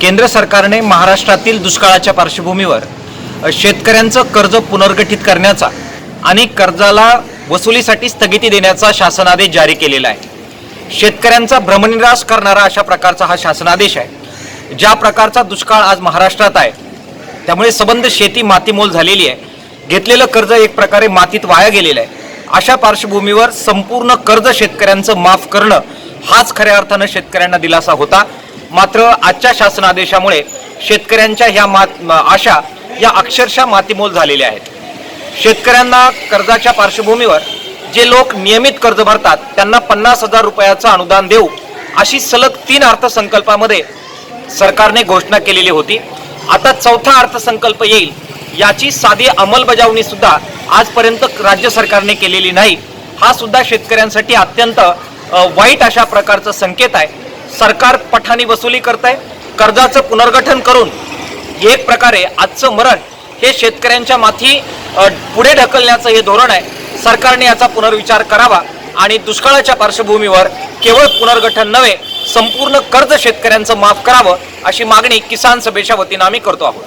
केंद्र सरकारने महाराष्ट्रातील दुष्काळाच्या पार्श्वभूमीवर शेतकऱ्यांचं कर्ज पुनर्गठित करण्याचा आणि कर्जाला वसुलीसाठी स्थगिती देण्याचा शासनादेश जारी केलेला आहे. शेतकऱ्यांचा भ्रमनिराश करणारा अशा प्रकारचा हा शासनादेश आहे. ज्या प्रकारचा दुष्काळ आज महाराष्ट्रात आहे त्यामुळे सबंध शेती मातीमोल झालेली आहे. घेतलेलं कर्ज एक प्रकारे मातीत वाया गेलेलं आहे. अशा पार्श्वभूमीवर संपूर्ण कर्ज शेतकऱ्यांचं माफ करणं हाच खऱ्या अर्थानं शेतकऱ्यांना दिलासा होता. मात्र आजच्या शासनादेशामुळे शेतकऱ्यांच्या ह्या मात आशा या अक्षरशः मातीमोल झालेल्या आहेत. शेतकऱ्यांना कर्जाच्या पार्श्वभूमीवर जे लोक नियमित कर्ज भरतात त्यांना पन्नास हजार रुपयाचं अनुदान देऊ अशी सलग तीन अर्थसंकल्पामध्ये सरकारने घोषणा केलेली होती. आता चौथा अर्थसंकल्प येईल याची साधी अंमलबजावणी सुद्धा आजपर्यंत राज्य सरकारने केलेली नाही. हा सुद्धा शेतकऱ्यांसाठी अत्यंत वाईट अशा प्रकारचा संकेत आहे. सरकार पठाणी वसुली करत आहे कर्जाचं पुनर्गठन करून एक प्रकारे आजचं मरण हे शेतकऱ्यांच्या माथी पुढे ढकलण्याचं हे धोरण आहे. सरकारने याचा पुनर्विचार करावा आणि दुष्काळाच्या पार्श्वभूमीवर केवळ पुनर्गठन नव्हे संपूर्ण कर्ज शेतकऱ्यांचं माफ करावं अशी मागणी किसान सभेच्या वतीनं आम्ही करतो आहोत.